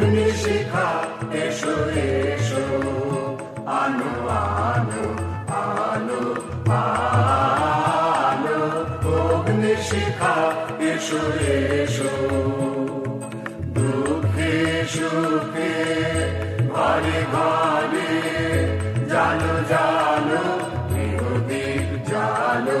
শিখা, এসো এসো। আলো আলো আলো আলো। অগ্নি শিখা, এসো এসো। দুঃখে সুখে, ঘরে ঘরে জালো জালো, গৃহদীপ জালো।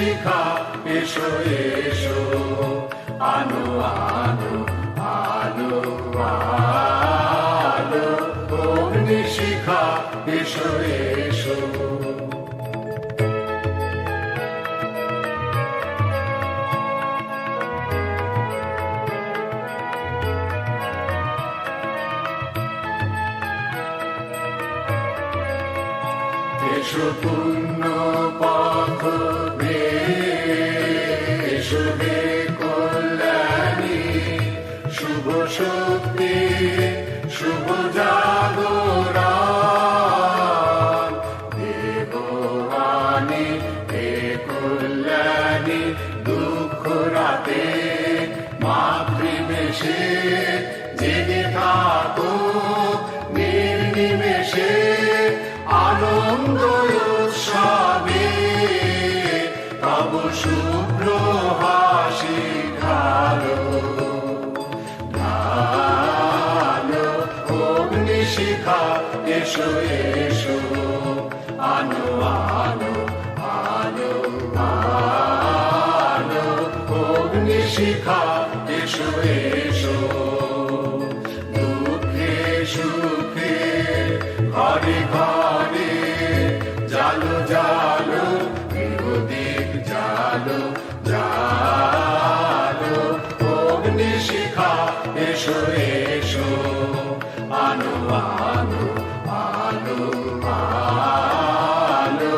শিখা এসো এসো। আনো আনো আলো আলো অগ্নি শিখা এসো এসো। এসো পুণ্য পথ মাতৃবেশে জেগে থাকো, নির্নিমেষে আনন্দ উৎসবে, তব শুভ্র হাসি ঢালো ঢালো অগ্নি শিখা, এসো এসো আনো আলো আলো আলো। অগ্নি শিখা এসো এসো দুঃখে সুখে, ঘরে ঘরে জালো জালো গৃহদীপ জালো জালো, অগ্নি শিখা, এসো এসো, আলো আলো আলো আলো,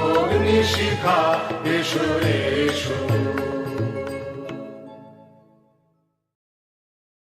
অগ্নি শিখা এসো।